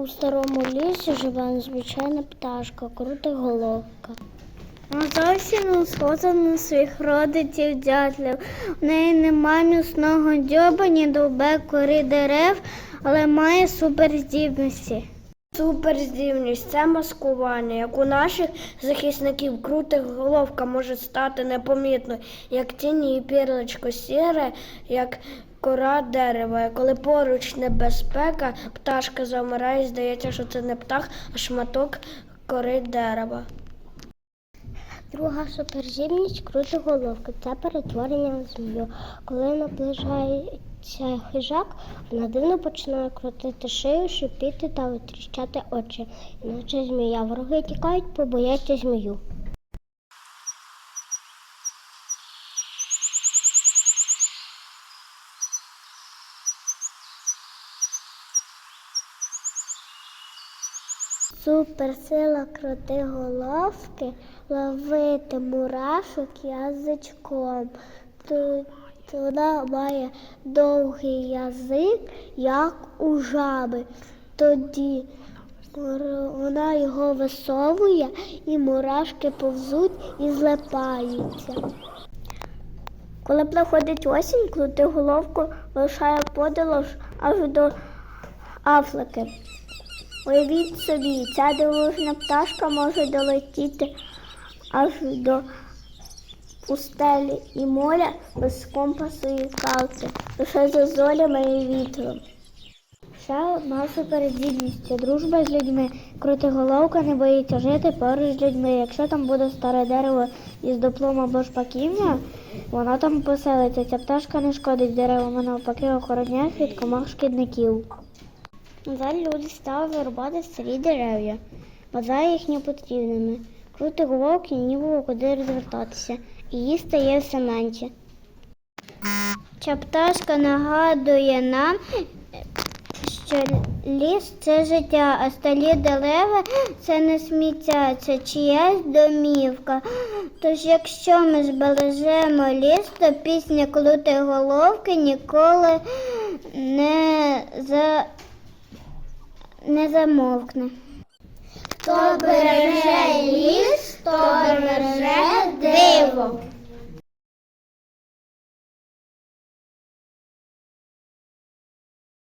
У старому лісі живе незвичайна пташка, крутоголовка. Вона зовсім не схожа на своїх родичів дятлів. У неї немає міцного дзьоба, ні довбе кори дерев, але має суперздібності. Суперздібність це маскування, як у наших захисників крутих головка може стати непомітною, як тіні і пірличко сіре, як кора дерева. Коли поруч небезпека, пташка завмирає, і здається, що це не птах, а шматок кори дерева. Друга суперздібність крутоголовка це перетворення в змію. Коли наближається хижак, вона дивно починає крутити шию, шипіти та витріщати очі. Іначе змія. Вороги тікають, побояться змію. Суперсила крутиголовки ловити мурашок язичком. Тут вона має довгий язик, як у жаби. Тоді вона його висовує, і мурашки повзуть і злипаються. Коли приходить осінь, крутиголовку лишає подорож аж до Африки. Уявіть собі, ця дивовижна пташка може долетіти аж до пустелі і моря без компасу і карти, лише за зорями і вітром. Ще одна суперздібність дружба з людьми. Крутиголовка не боїться жити поруч з людьми. Якщо там буде старе дерево із дуплом або шпаківня, вона там поселиться. Ця пташка не шкодить деревам, а навпаки охороняє від комах шкідників. Далі люди стали вирубати старі дерев'я, вважає їх непотрібними. Крути головки ні було куди розвертатися, і їй стає все менше. Ця пташка нагадує нам, що ліс це життя, а сталі дерева це не сміття, це чиясь домівка. Тож, якщо ми збережемо ліс, то пісня крути головки ніколи не за не замовкне. Хто береже